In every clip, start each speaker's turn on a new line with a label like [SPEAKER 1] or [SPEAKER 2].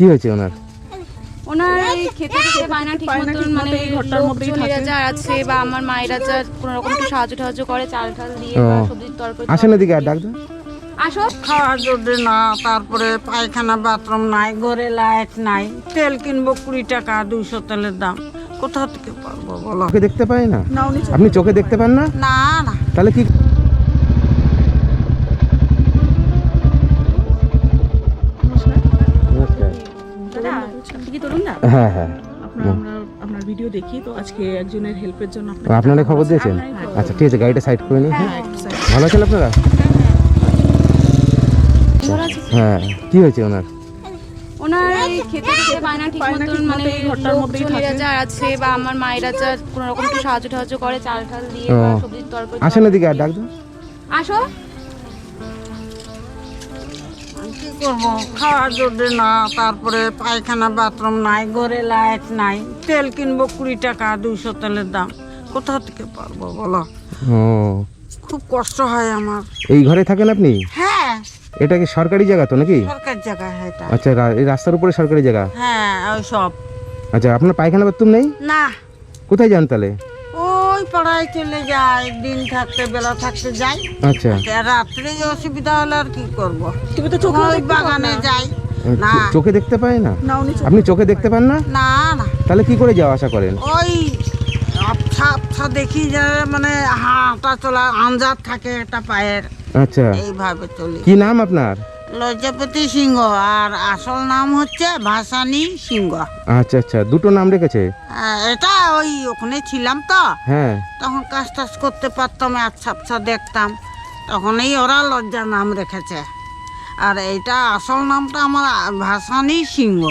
[SPEAKER 1] কি হয়েছে ওনার?
[SPEAKER 2] ওনার এই খেতে খেতে পায় না ঠিক মতন মানে
[SPEAKER 3] ঘরটার মধ্যেই থাকে।
[SPEAKER 2] যা আছে বা আমার মায়েরা যা কোনো রকম একটু সাহায্য টাহায্য করে চাল টাল দিয়ে। বা সবজির তরকারি
[SPEAKER 1] আসেন এদিকে আর ডাকবেন।
[SPEAKER 2] আসো।
[SPEAKER 4] খাওয়ার জোরে না তারপরে পায়খানা বাথরুম নাই ঘরে লাইট নাই তেল কিনবো কুড়ি টাকা দুইশো তেলের দাম। কোথা থেকে পারব বলো?
[SPEAKER 1] দেখতে পাই না? আপনি চোখে দেখতে পান না?
[SPEAKER 4] না না।
[SPEAKER 1] তাহলে কি
[SPEAKER 2] তরুণ দা
[SPEAKER 1] হ্যাঁ হ্যাঁ।
[SPEAKER 3] আপনার ভিডিও দেখি তো আজকে একজনের হেল্পের জন্য
[SPEAKER 1] আপনারা খবর দিয়েছেন? আচ্ছা ঠিক আছে গাড়িটা সাইড করে নিন হ্যাঁ? ভালো আছেন আপনারা? হ্যাঁ কি হয়েছে ওনার?
[SPEAKER 2] ওনার খেতে খেতে পায় না ঠিক মতন মানে
[SPEAKER 3] ঘরটার মধ্যেই থাকে।
[SPEAKER 2] যা আছে বা আমার মায়েরা যা কোনো রকম একটু সাহায্য টাহায্য করে চাল টাল দিয়ে
[SPEAKER 1] ও।
[SPEAKER 2] সবজির তরকারি
[SPEAKER 1] আসেন এদিকে আর ডাকবেন
[SPEAKER 2] আসো।
[SPEAKER 4] করব? খাওয়ার জোরে না তারপরে পায়খানা বাথরুম নাই ঘরে লাইট নাই। তেল কিনবো কুড়ি টাকা দুইশো তেলের দাম। কোথা থেকে পারব বলো?
[SPEAKER 1] ও।
[SPEAKER 4] খুব কষ্ট হয় আমার।
[SPEAKER 1] এই ঘরে থাকেন আপনি?
[SPEAKER 4] হ্যাঁ।
[SPEAKER 1] এটা কি সরকারি জায়গা তো নাকি?
[SPEAKER 4] সরকার জায়গা এটা।
[SPEAKER 1] আচ্ছা রা- এই রাস্তার উপরে সরকারি জায়গা?
[SPEAKER 4] হ্যাঁ ওই সব।
[SPEAKER 1] আচ্ছা আপনার পায়খানা বাথরুম নেই?
[SPEAKER 4] না।
[SPEAKER 1] কোথায় যান তাহলে?
[SPEAKER 4] ওই পাড়ায় চলে যায় দিন থাকতে বেলা থাকতে যাই।
[SPEAKER 1] আচ্ছা।
[SPEAKER 4] রাত্রে অসুবিধা হলে আর কি করব?
[SPEAKER 3] তুমি তো চোখে
[SPEAKER 4] ওই বাগানে যাই। না।
[SPEAKER 1] চোখে দেখতে পাই না?
[SPEAKER 3] না উনি
[SPEAKER 1] আপনি চোখে দেখতে পান না?
[SPEAKER 4] না না।
[SPEAKER 1] তাহলে কি করে যাওয়া আসা করেন?
[SPEAKER 4] ওই আবছা আবছা দেখি যে মানে হাঁটা চলা আঞ্জাদ থাকে একটা পায়ের।
[SPEAKER 1] আচ্ছা।
[SPEAKER 4] এইভাবে চলি।
[SPEAKER 1] কি নাম আপনার?
[SPEAKER 4] লজ্জাপতি সিংহ আর আসল নাম হচ্ছে ভাসানী সিংহ।
[SPEAKER 1] আচ্ছা আচ্ছা দুটো নাম রেখেছে?
[SPEAKER 4] এটা ওই ওখানে ছিলাম তো।
[SPEAKER 1] হ্যাঁ।
[SPEAKER 4] তখন কাজ টাজ করতে পারতাম আচ্ছা আচ্ছা দেখতাম। এই ওরা লজ্জা নাম রেখেছে। আর এইটা আসল নামটা আমার ভাসানী সিংহ।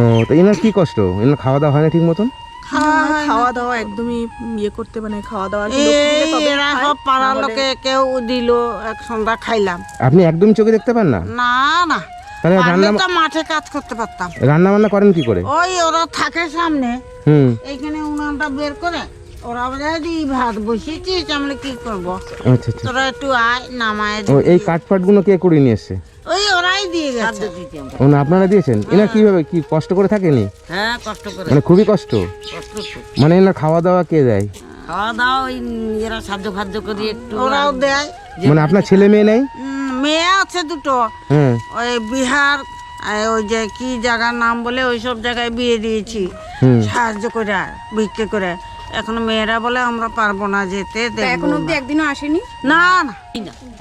[SPEAKER 1] ও তো এনার কি কষ্ট? এনার খাওয়া দাওয়া হয় না ঠিক মতন?
[SPEAKER 4] খাওয়া
[SPEAKER 3] দাওয়া একদমই ইয়ে করতে মানে খাওয়া দাওয়া
[SPEAKER 4] এরা সব পাড়ার লোকে কেউ দিল এক সন্ধ্যা খাইলাম।
[SPEAKER 1] আপনি একদম চোখে দেখতে পান না?
[SPEAKER 4] না না।
[SPEAKER 1] তাহলে রান্না
[SPEAKER 4] মাঠে কাজ করতে পারতাম।
[SPEAKER 1] রান্না বান্না করেন কি করে?
[SPEAKER 4] ওই ওরা থাকে সামনে।
[SPEAKER 1] হুম।
[SPEAKER 4] এইখানে উনানটা বের করে ওরা বলে দি ভাত বসিয়েছিস আমরা কি করব?
[SPEAKER 1] আচ্ছা আচ্ছা।
[SPEAKER 4] তোরা একটু আয় নামায়
[SPEAKER 1] এই কাঠ ফাটগুলো কে করে নিয়ে এসছে?
[SPEAKER 4] দিয়ে গেছে।
[SPEAKER 1] ও আপনারা দিয়েছেন? এনার কীভাবে কি কষ্ট করে থাকেনি?
[SPEAKER 4] হ্যাঁ কষ্ট করে
[SPEAKER 1] মানে খুবই কষ্ট?
[SPEAKER 4] কষ্ট
[SPEAKER 1] মানে এনার খাওয়া দাওয়া কে দেয়?
[SPEAKER 5] খাওয়া দাওয়া ওই এরা সাহায্য ফাদ্য করি একটু
[SPEAKER 4] ওরাও দেয়।
[SPEAKER 1] মানে আপনার ছেলে মেয়ে নেই?
[SPEAKER 4] মেয়ে আছে দুটো।
[SPEAKER 1] হ্যাঁ।
[SPEAKER 4] ওই বিহার ওই যে কি জায়গার নাম বলে ওই সব জায়গায় বিয়ে দিয়েছি। সাহায্য করে ভিক্ষে করে। এখন মেয়েরা বলে আমরা পারব না যেতে
[SPEAKER 2] এখন অব্দি। একদিনও আসেনি?
[SPEAKER 4] না না?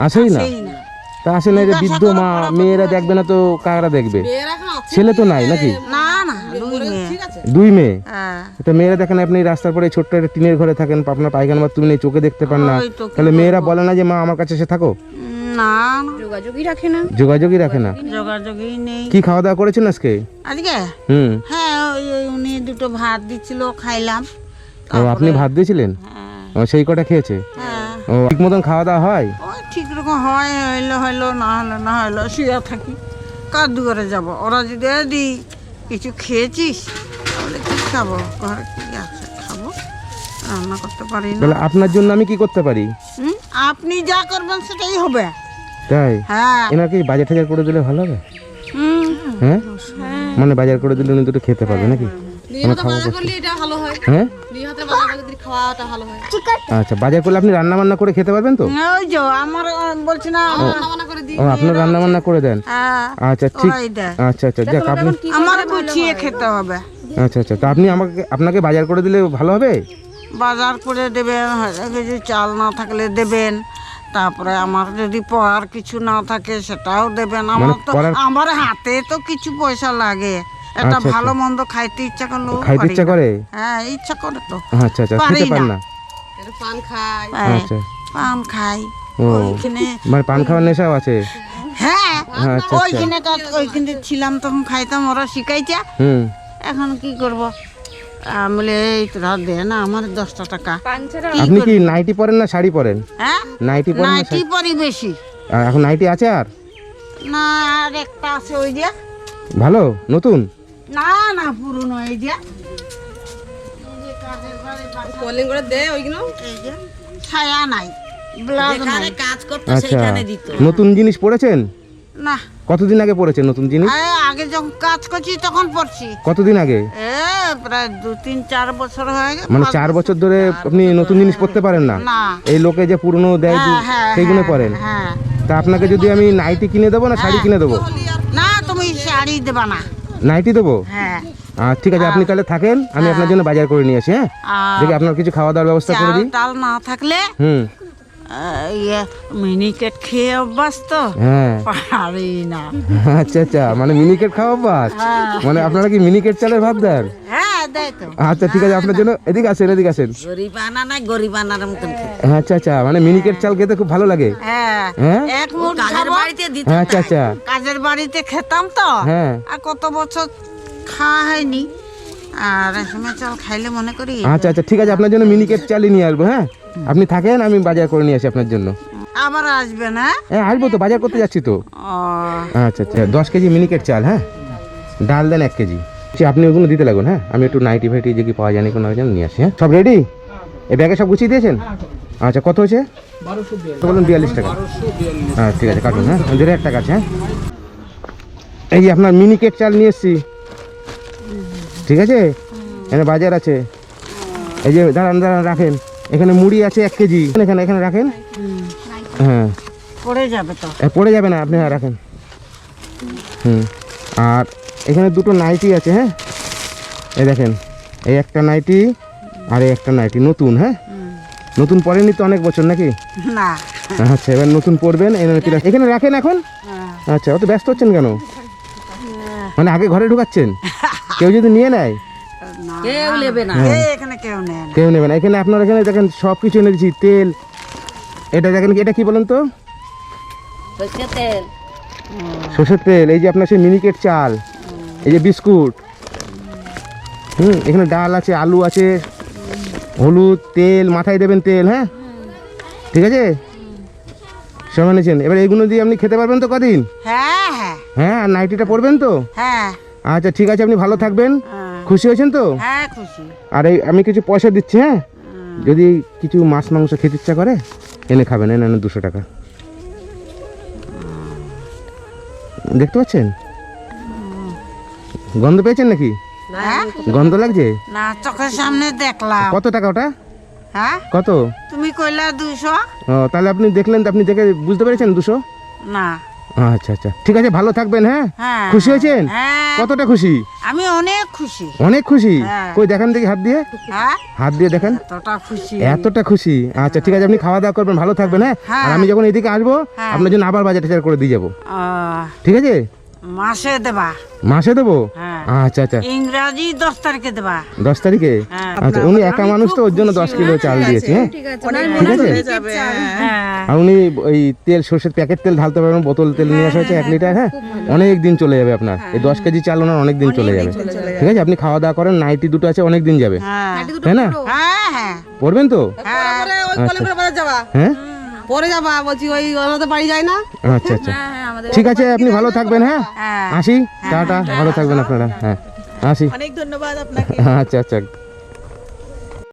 [SPEAKER 1] আসেই না। তা আসে না এই বৃদ্ধ মা মেয়েরা দেখবে না তো কারা দেখবে। ছেলে তো নাই নাকি?
[SPEAKER 4] না না দুই মেয়ে।
[SPEAKER 1] দুই
[SPEAKER 4] হ্যাঁ।
[SPEAKER 1] তো মেয়েরা দেখেন আপনি রাস্তার পরে ছোট্ট একটা টিনের ঘরে থাকেন আপনার পায়খানা বাথরুম নেই চোখে দেখতে পান না। তাহলে মেয়েরা বলে না যে মা আমার কাছে এসে থাকো।
[SPEAKER 4] না
[SPEAKER 2] যোগাযোগই রাখে না।
[SPEAKER 1] যোগাযোগই রাখে না।
[SPEAKER 4] যোগাযোগই নেই।
[SPEAKER 1] কি খাওয়া দাওয়া করেছেন আজকে?
[SPEAKER 4] আজকে?
[SPEAKER 1] হুম।
[SPEAKER 4] হ্যাঁ ওই উনি দুটো ভাত দিচ্ছিল খাইলাম।
[SPEAKER 1] ও আপনি ভাত দিয়েছিলেন?
[SPEAKER 4] হ্যাঁ।
[SPEAKER 1] ও সেই কটা খেয়েছে?
[SPEAKER 4] হ্যাঁ।
[SPEAKER 1] ও ঠিক মতন খাওয়া দাওয়া হয়?
[SPEAKER 4] ওই হয় হইল হইল না হলো না হইল শুয়ে থাকি। কার দুয়ারে যাব। ওরা যদি দি কিছু খেয়েছিস? তাহলে কি খাব? ঘরে কি আছে? খাব? রান্না করতে পারি না।
[SPEAKER 1] তাহলে আপনার জন্য আমি কি করতে পারি?
[SPEAKER 4] হুম? আপনি যা করবেন সেটাই হবে।
[SPEAKER 1] তাই?
[SPEAKER 4] হ্যাঁ।
[SPEAKER 1] এনাকে বাজার টাজার করে দিলে ভালো হবে?
[SPEAKER 4] হুম।
[SPEAKER 1] হ্যাঁ? মানে বাজার করে দিলে উনি দুটো খেতে পারবে নাকি? হ্যাঁ। আচ্ছা বাজার করলে আপনি রান্না বান্না করে খেতে পারবেন তো?
[SPEAKER 4] ওই যে আমার বলছি না
[SPEAKER 1] ও আপনার রান্না বান্না করে দেন?
[SPEAKER 4] হ্যাঁ
[SPEAKER 1] আচ্ছা ঠিক। আচ্ছা আচ্ছা আপনি
[SPEAKER 4] আমার গুছিয়ে খেতে হবে।
[SPEAKER 1] আচ্ছা আচ্ছা তা আপনি আমাকে আপনাকে বাজার করে দিলে ভালো হবে?
[SPEAKER 4] বাজার করে দেবেন হাজার কেজি চাল না থাকলে দেবেন তারপরে আমার যদি পড়ার কিছু না থাকে সেটাও দেবেন। আমার তো আমার হাতে তো কিছু পয়সা লাগে। একটা
[SPEAKER 1] আচ্ছা,
[SPEAKER 4] ভালো মন্দ খাইতে ইচ্ছা করল
[SPEAKER 1] খাইতে ইচ্ছা করে?
[SPEAKER 4] হ্যাঁ ইচ্ছা করে তো।
[SPEAKER 1] আচ্ছা আচ্ছা খেতে পান
[SPEAKER 4] না।
[SPEAKER 1] না?
[SPEAKER 4] হ্যাঁ,
[SPEAKER 1] আচ্ছা।
[SPEAKER 4] পান খাই। ওইখানে
[SPEAKER 1] মানে পান খাওয়ার নেশাও আছে?
[SPEAKER 4] হ্যাঁ
[SPEAKER 1] আচ্ছা আচ্ছা।
[SPEAKER 4] ওইখানে ওইখানে ছিলাম তখন খাইতাম ওরা শিখাইছে।
[SPEAKER 1] হুম।
[SPEAKER 4] এখন কি করব? আমি বলে এই তোরা দে না আমার দশটা টাকা।
[SPEAKER 2] পান
[SPEAKER 1] আপনি কি নাইটি পরেন না শাড়ি পরেন?
[SPEAKER 4] হ্যাঁ?
[SPEAKER 1] নাইটি পরেন
[SPEAKER 4] নাইটি পরি বেশি।
[SPEAKER 1] আর এখন নাইটি আছে আর?
[SPEAKER 4] না আর একটা আছে ওই যে।
[SPEAKER 1] ভালো? নতুন?
[SPEAKER 4] না না পুরনো এই যে।
[SPEAKER 5] কলিং করে দে ওইগুলো।
[SPEAKER 4] ছায়া নাই ব্লাউজ
[SPEAKER 5] কাজ করতে
[SPEAKER 1] আচ্ছা
[SPEAKER 5] দিত।
[SPEAKER 1] নতুন জিনিস পড়েছেন?
[SPEAKER 4] না।
[SPEAKER 1] কতদিন আগে পড়েছেন নতুন জিনিস?
[SPEAKER 4] আগে যখন কাজ করছি তখন পড়ছি।
[SPEAKER 1] কতদিন আগে?
[SPEAKER 4] প্রায় দু তিন চার বছর হয়ে গেছে।
[SPEAKER 1] মানে চার বছর। ধরে আপনি নতুন জিনিস পড়তে পারেন না?
[SPEAKER 4] না।
[SPEAKER 1] এই লোকে যে পুরনো দেয়
[SPEAKER 4] হ্যাঁ, হ্যাঁ,
[SPEAKER 1] সেইগুলো
[SPEAKER 4] হ্যাঁ,
[SPEAKER 1] পড়েন?
[SPEAKER 4] হ্যাঁ।
[SPEAKER 1] তা আপনাকে যদি আমি নাইটি কিনে দেবো না শাড়ি কিনে দেবো?
[SPEAKER 4] না তুমি শাড়ি দেবা না।
[SPEAKER 1] নাইটি দেবো?
[SPEAKER 4] হ্যাঁ।
[SPEAKER 1] আর ঠিক আছে আপনি তাহলে থাকেন আমি আপনার জন্য বাজার করে নিয়ে আসি হ্যাঁ? দেখি আপনার কিছু খাওয়া দাওয়ার ব্যবস্থা করে দিই।
[SPEAKER 4] ডাল না থাকলে
[SPEAKER 1] হুম।
[SPEAKER 4] ইয়ে মিনিকেট খেয়ে অভ্যাস তো?
[SPEAKER 1] হ্যাঁ।
[SPEAKER 4] পারি না।
[SPEAKER 1] আচ্ছা আচ্ছা মানে মিনিকেট খাওয়া অভ্যাস? মানে আপনারা কি মিনিকেট চালের ভাত দেন
[SPEAKER 4] হ্যাঁ
[SPEAKER 1] আচ্ছা ঠিক আছে আপনার জন্য এদিকে আসেন এদিকে আসেন।
[SPEAKER 5] গরিব নাই গরিব মতন
[SPEAKER 1] আচ্ছা আচ্ছা মানে মিনিকেট চাল খেতে খুব ভালো লাগে।
[SPEAKER 4] হ্যাঁ
[SPEAKER 1] হ্যাঁ?
[SPEAKER 4] এক মুঠ
[SPEAKER 5] কাজের বাড়িতে দিতে
[SPEAKER 1] হ্যাঁ আচ্ছা আচ্ছা।
[SPEAKER 4] কাজের বাড়িতে খেতাম তো।
[SPEAKER 1] হ্যাঁ।
[SPEAKER 4] আর কত বছর খাওয়া হয়নি। আর রেশমের চাল খাইলে মনে করি
[SPEAKER 1] আচ্ছা আচ্ছা ঠিক আছে আপনার জন্য মিনিকেট চালই নিয়ে আসব হ্যাঁ? আপনি থাকেন আমি বাজার করে নিয়ে আসি আপনার জন্য।
[SPEAKER 4] আবার আসবে না?
[SPEAKER 1] হ্যাঁ আসব তো বাজার করতে যাচ্ছি তো। আচ্ছা আচ্ছা দশ কেজি মিনিকেট চাল হ্যাঁ? ডাল দেন এক কেজি। আচ্ছা, আপনি ওগুলো দিতে লাগুন হ্যাঁ? আমি একটু নাইটি ফাইটি যে কি পাওয়া যায় না কোনো নিয়ে আসি হ্যাঁ? সব রেডি এই ব্যাগে সব গুছিয়ে দিয়েছেন? আচ্ছা কত হয়েছে? বলুন বিয়াল্লিশ টাকা। হ্যাঁ ঠিক আছে কাটুন হ্যাঁ? দেড় টাকা আছে হ্যাঁ? এই যে আপনার মিনিকেট চাল নিয়ে এসছি। ঠিক আছে? এখানে বাজার আছে। এই যে দাঁড়ান দাঁড়ান রাখেন। এখানে মুড়ি আছে এক কেজি। এখানে এখানে রাখেন। হ্যাঁ।
[SPEAKER 4] পড়ে যাবে তো।
[SPEAKER 1] পড়ে যাবে না আপনি হ্যাঁ রাখেন। হুম। আর এখানে দুটো নাইটি আছে হ্যাঁ? এই দেখেন এই একটা নাইটি আর এই একটা নাইটি নতুন হ্যাঁ? নতুন পরেনি তো অনেক বছর নাকি?
[SPEAKER 4] না।
[SPEAKER 1] আচ্ছা এবার নতুন রাখ- এখানে রাখেন এখন? আচ্ছা অত ব্যস্ত হচ্ছেন কেন? মানে আগে ঘরে ঢুকাচ্ছেন? কেউ যদি নিয়ে নেয়?
[SPEAKER 5] কেউ নেবে না।
[SPEAKER 4] এখানে কেউ নেয় না।
[SPEAKER 1] কেউ নেবে না। এখানে আপনার এখানে দেখেন সব কিছু এনে দিচ্ছি তেল। এটা দেখেন এটা কি বলেন তো?
[SPEAKER 5] সর্ষের তেল
[SPEAKER 1] এই যে আপনার সেই মিনিকেট চাল। এই যে বিস্কুট। হুম এখানে ডাল আছে আলু আছে হলুদ তেল মাথায় দেবেন তেল হ্যাঁ? ঠিক আছে? সব এনেছেন। এবার এইগুলো দিয়ে আপনি খেতে পারবেন তো কদিন?
[SPEAKER 4] হ্যাঁ হ্যাঁ।
[SPEAKER 1] হ্যাঁ নাইটিটা পরবেন তো?
[SPEAKER 4] হ্যাঁ।
[SPEAKER 1] আচ্ছা ঠিক আছে আপনি ভালো থাকবেন।
[SPEAKER 4] হ্যাঁ।
[SPEAKER 1] খুশি হয়েছেন তো?
[SPEAKER 4] হ্যাঁ খুশি।
[SPEAKER 1] আর এই আমি কিছু পয়সা দিচ্ছি হ্যাঁ? যদি কিছু মাছ মাংস খেতে ইচ্ছা করে এনে খাবেন এনে দুশো টাকা। দেখতে পাচ্ছেন? গন্ধ পেয়েছেন নাকি?
[SPEAKER 4] হ্যাঁ?
[SPEAKER 1] গন্ধ লাগছে?
[SPEAKER 4] না চোখের সামনে দেখলাম।
[SPEAKER 1] কত টাকা ওটা?
[SPEAKER 4] হ্যাঁ?
[SPEAKER 1] কত?
[SPEAKER 4] তুমি কইলা দুশো
[SPEAKER 1] ও তাহলে আপনি দেখলেন তো আপনি দেখে বুঝতে পেরেছেন দুশো?
[SPEAKER 4] না।
[SPEAKER 1] আচ্ছা আচ্ছা। ঠিক আছে ভালো থাকবেন হ্যাঁ?
[SPEAKER 4] হ্যাঁ।
[SPEAKER 1] খুশি হয়েছেন?
[SPEAKER 4] হ্যাঁ।
[SPEAKER 1] কতটা খুশি?
[SPEAKER 4] আমি অনেক খুশি।
[SPEAKER 1] অনেক খুশি। কই দেখেন দেখি হাত দিয়ে। হাত দিয়ে দেখেন।
[SPEAKER 4] এতটা খুশি।
[SPEAKER 1] এতটা খুশি। আচ্ছা ঠিক আছে আপনি খাওয়া দাওয়া করবেন ভালো থাকবেন হ্যাঁ। আর আমি যখন এদিকে আসব। আপনার জন্য আবার বাজার টাজার করে দিয়ে যাব। ঠিক আছে?
[SPEAKER 4] মাসে দেবা।
[SPEAKER 1] মাসে দেবো?
[SPEAKER 4] হ্যাঁ।
[SPEAKER 1] আচ্ছা আচ্ছা।
[SPEAKER 4] ইংরাজি দশ তারিখে দেবা।
[SPEAKER 1] দশ তারিখে?
[SPEAKER 4] হ্যাঁ।
[SPEAKER 1] আচ্ছা উনি একা মানুষ তো ওর জন্য দশ কিলো চাল দিয়েছে হ্যাঁ? ঠিক আছে
[SPEAKER 4] হ্যাঁ
[SPEAKER 1] আর উনি ওই তেল সর্ষের প্যাকেট তেল ঢালতে পারবেন বোতল তেল নিয়ে আসা হয়েছে এক লিটার হ্যাঁ অনেক দিন চলে যাবে আপনার। এই দশ কেজি চাল ওনার অনেক দিন চলে যাবে। ঠিক আছে আপনি খাওয়া দাওয়া করেন নাইটি দুটো আছে অনেক দিন যাবে।
[SPEAKER 4] হ্যাঁ।
[SPEAKER 1] তাই না?
[SPEAKER 4] হ্যাঁ হ্যাঁ।
[SPEAKER 1] পড়বেন তো? হ্যাঁ।
[SPEAKER 5] পরে যাবা বলছি ওই আমাদের বাড়ি যায় না?
[SPEAKER 1] আচ্ছা আচ্ছা। ঠিক আছে আপনি ভালো থাকবেন হ্যাঁ?
[SPEAKER 4] হ্যাঁ।
[SPEAKER 1] আসি? টাটা ভালো থাকবেন আপনারা হ্যাঁ। আসি।
[SPEAKER 3] অনেক ধন্যবাদ আপনাকে।
[SPEAKER 1] আচ্ছা আচ্ছা।